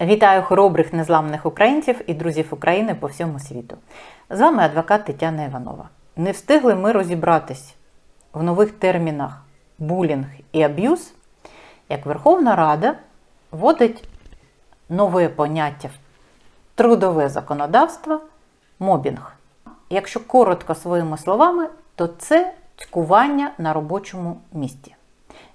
Вітаю хоробрих незламних українців і друзів України по всьому світу. З вами адвокат Тетяна Іванова. Не встигли ми розібратись в нових термінах булінг і аб'юз, як Верховна Рада вводить нове поняття в трудове законодавство мобінг. Якщо коротко своїми словами, то це цькування на робочому місці.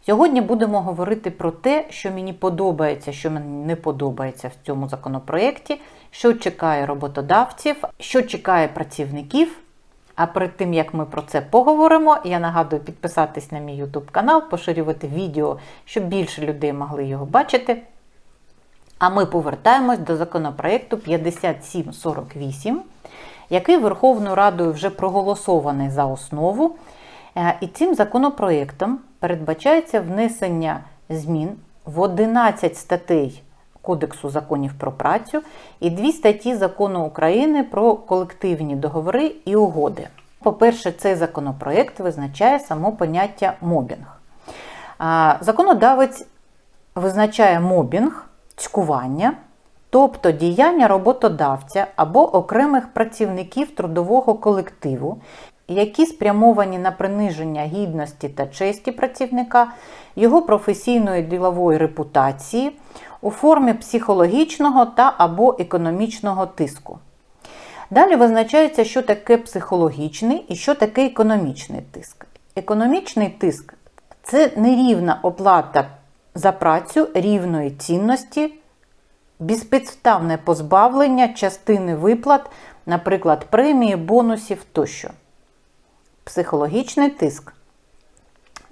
Сьогодні будемо говорити про те, що мені подобається, що мені не подобається в цьому законопроєкті, що чекає роботодавців, що чекає працівників. А перед тим як ми про це поговоримо, я нагадую підписатись на мій YouTube канал, поширювати відео, щоб більше людей могли його бачити. А ми повертаємось до законопроєкту 5748, який Верховною Радою вже проголосований за основу. Е, І цим законопроєктом передбачається внесення змін в 11 статей Кодексу законів про працю і дві статті закону України про колективні договори і угоди. По-перше, цей законопроєкт визначає само поняття мобінг. Законодавець визначає мобінг, цькування, тобто діяння роботодавця або окремих працівників трудового колективу, які спрямовані на приниження гідності та честі працівника, його професійної ділової репутації у формі психологічного та або економічного тиску. Далі визначається, що таке психологічний і що таке економічний тиск. Економічний тиск це нерівна оплата за працю рівної цінності, безпідставне позбавлення частини виплат, наприклад, премії, бонусів тощо. Психологічний тиск.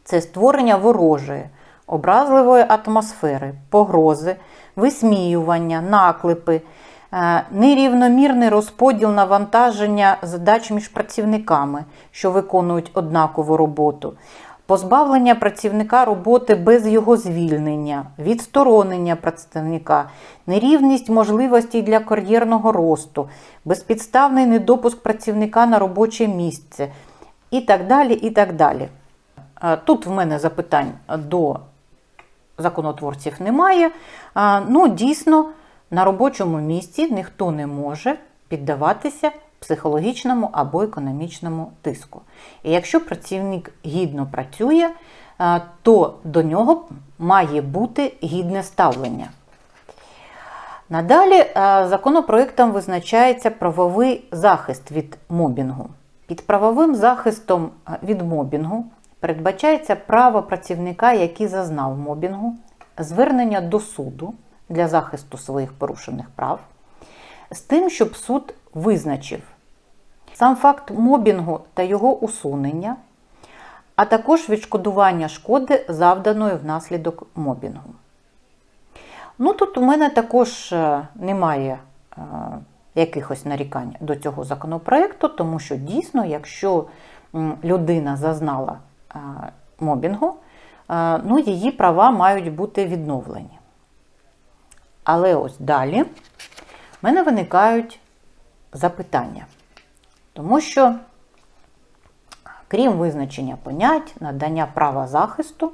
Це створення ворожої, образливої атмосфери, погрози, висміювання, наклепи, е, нерівномірний розподіл навантаження задач між працівниками, що виконують однакову роботу, позбавлення працівника роботи без його звільнення, відсторонення представника, нерівність можливостей для кар'єрного росту, безпідставний недопуск працівника на робоче місце і так далі. і так далі. Е, Тут в мене запитань до законотворців немає. Е, Ну, дійсно, на робочому місці ніхто не може піддаватися психологічному або економічному тиску. І якщо працівник гідно працює, е, то до нього має бути гідне ставлення. Надалі законопроектом визначається правовий захист від мобінгу. Під правовим захистом е, від мобінгу передбачається право працівника, який зазнав мобінгу, звернення до суду для захисту своїх порушених прав, з тим, щоб суд визначив сам факт мобінгу та його усунення, а також відшкодування шкоди, завданої внаслідок мобінгу. Ну, тут у мене також е, немає е, якихось нарікань до цього законопроекту, тому що дійсно, якщо людина зазнала е, мобінгу, е, ну, її права мають бути відновлені. Але ось далі в мене виникають запитання. Тому що, крім визначення понять, надання права захисту,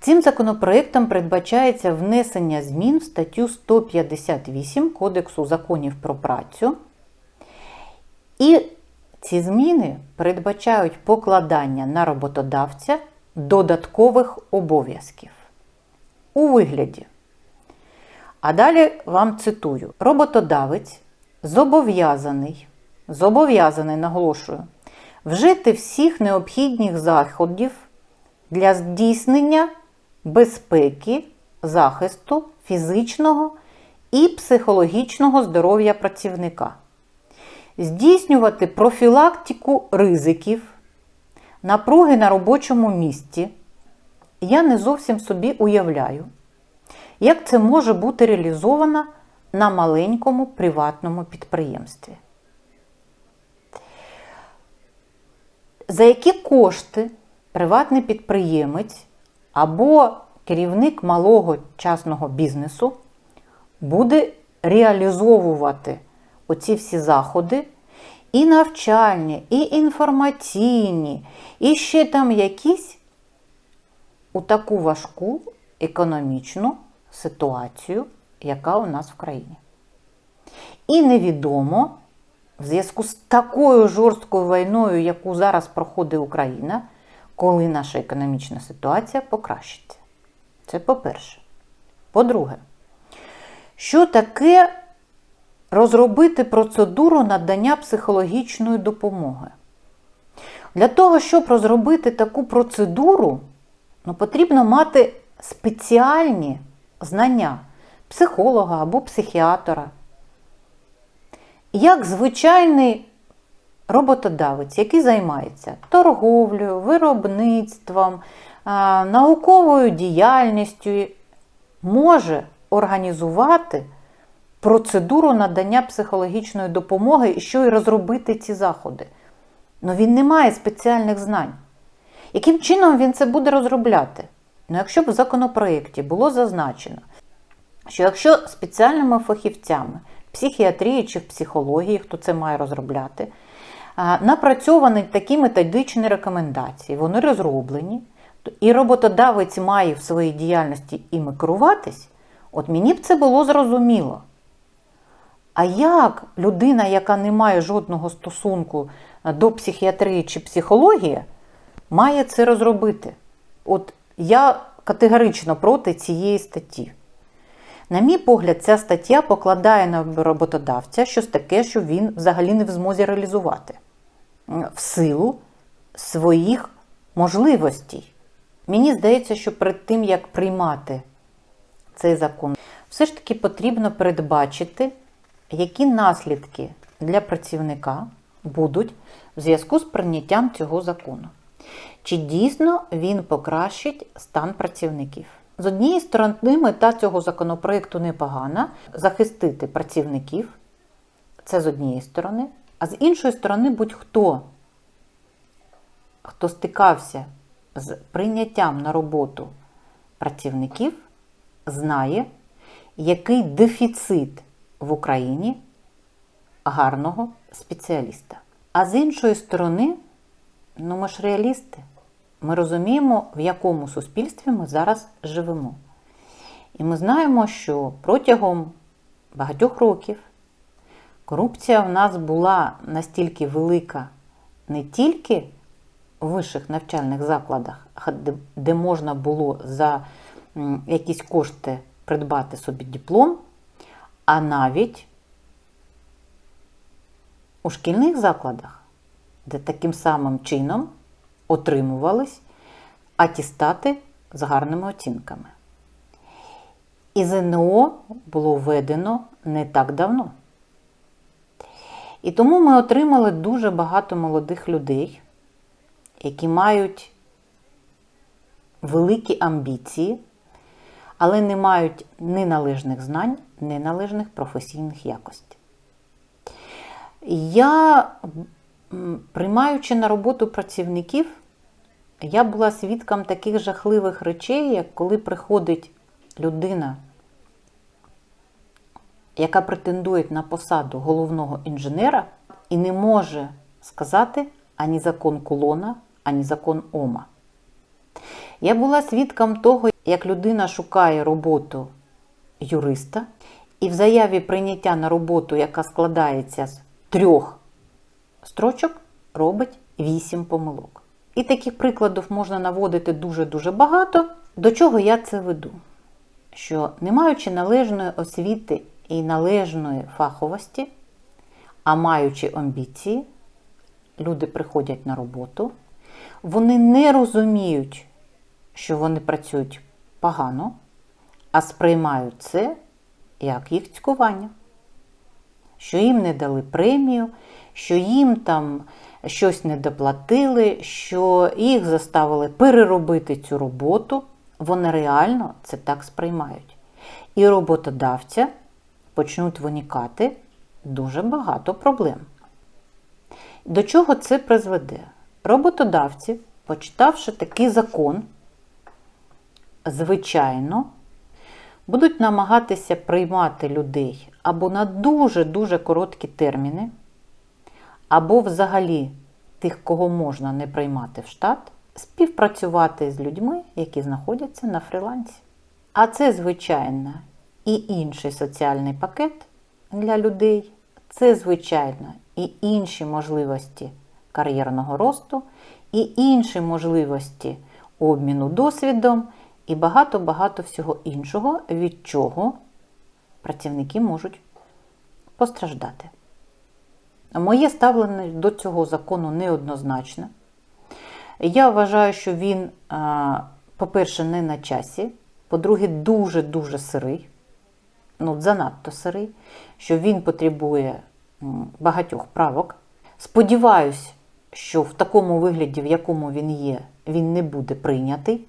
цим законопроектом передбачається внесення змін в статтю 158 Кодексу законів про працю. І ці зміни передбачають покладання на роботодавця додаткових обов'язків у вигляді. А далі вам цитую: роботодавець зобов'язаний, зобов'язаний, наголошую, вжити всіх необхідних заходів для здійснення безпеки, захисту фізичного і психологічного здоров'я працівника, здійснювати профілактику ризиків, напруги на робочому місці. Я не зовсім собі уявляю, як це може бути реалізовано на маленькому приватному підприємстві. За які кошти приватний підприємець або керівник малого частного бізнесу буде реалізовувати оці всі заходи, і навчальні, і інформаційні, і ще там якісь у таку важку економічну ситуацію, яка у нас в країні. І невідомо, в зв'язку з такою жорсткою війною, яку зараз проходить Україна, коли наша економічна ситуація покращиться. Це по-перше. По-друге, що таке розробити процедуру надання психологічної допомоги? Для того, щоб розробити таку процедуру, ну, потрібно мати спеціальні знання психолога або психіатра. Як звичайний роботодавець, який займається торговлею, виробництвом, науковою діяльністю, може організувати процедуру надання психологічної допомоги і що й розробити ці заходи. Ну він не має спеціальних знань. Яким чином він це буде розробляти? Ну, якщо б в законопроєкті було зазначено, що якщо спеціальними фахівцями психіатрії чи в психології, хто це має розробляти, напрацьовані такі методичні рекомендації, вони розроблені, і роботодавець має в своїй діяльності іми керуватись, от мені б це було зрозуміло. А як людина, яка не має жодного стосунку до психіатрії чи психології, має це розробити? От я категорично проти цієї статті. На мій погляд, ця стаття покладає на роботодавця щось таке, що він взагалі не в змозі реалізувати в силу своїх можливостей. Мені здається, що перед тим, як приймати цей закон, все ж таки потрібно передбачити, які наслідки для працівника будуть в зв'язку з прийняттям цього закону. Чи дійсно він покращить стан працівників? З однієї сторони, мета цього законопроекту непогана захистити працівників, це з однієї сторони, а з іншої сторони, будь-хто, хто стикався з прийняттям на роботу працівників, знає, який дефіцит в Україні гарного спеціаліста. А з іншої сторони, ну ми ж реалісти. Ми розуміємо, в якому суспільстві ми зараз живемо. І ми знаємо, що протягом багатьох років корупція в нас була настільки велика не тільки в вищих навчальних закладах, де можна було за якісь кошти придбати собі диплом, а навіть у шкільних закладах, де таким самим чином отримувались атістати з гарними оцінками. І ЗНО було введено не так давно. І тому ми отримали дуже багато молодих людей, які мають великі амбіції, але не мають ні належних знань, ні належних професійних якостей. Я Приймаючи на роботу працівників, я була свідком таких жахливих речей, як коли приходить людина, яка претендує на посаду головного інженера і не може сказати ані закон кулона, ані закон Ома. Я була свідком того, як людина шукає роботу юриста, і в заяві прийняття на роботу, яка складається з трьох строчок робить 8 помилок. І таких прикладів можна наводити дуже-дуже багато. До чого я це веду? Що не маючи належної освіти і належної фаховості, а маючи амбіції, люди приходять на роботу, вони не розуміють, що вони працюють погано, а сприймають це як їх цькування, що їм не дали премію, що їм там щось не доплатили, що їх заставили переробити цю роботу, вони реально це так сприймають. І роботодавця почнуть виникати дуже багато проблем. До чого це призведе? Роботодавці, почитавши такий закон, звичайно, будуть намагатися приймати людей або на дуже-дуже короткі терміни або взагалі тих, кого можна не приймати в штат, співпрацювати з людьми, які знаходяться на фрілансі. А це, звичайно, і інший соціальний пакет для людей. Це, звичайно, і інші можливості кар'єрного росту, і інші можливості обміну досвідом, і багато-багато всього іншого, від чого працівники можуть постраждати. Моє ставлення до цього закону неоднозначне. Я вважаю, що він, по-перше, не на часі, по-друге, дуже-дуже сирий, ну, занадто сирий, що він потребує багатьох правок. Сподіваюсь, що в такому вигляді, в якому він є, він не буде прийнятий,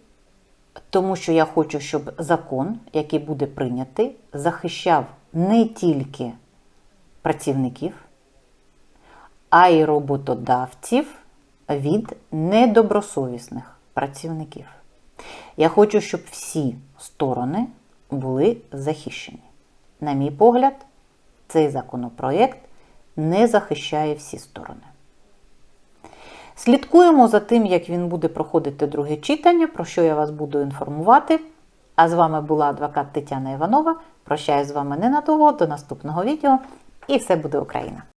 тому що я хочу, щоб закон, який буде прийнятий, захищав не тільки працівників, а й роботодавців від недобросовісних працівників. Я хочу, щоб всі сторони були захищені. На мій погляд, цей законопроєкт не захищає всі сторони. Слідкуємо за тим, як він буде проходити друге читання, про що я вас буду інформувати. А з вами була адвокат Тетяна Іванова. Прощаюсь з вами ненадовго, до наступного відео. І все буде Україна!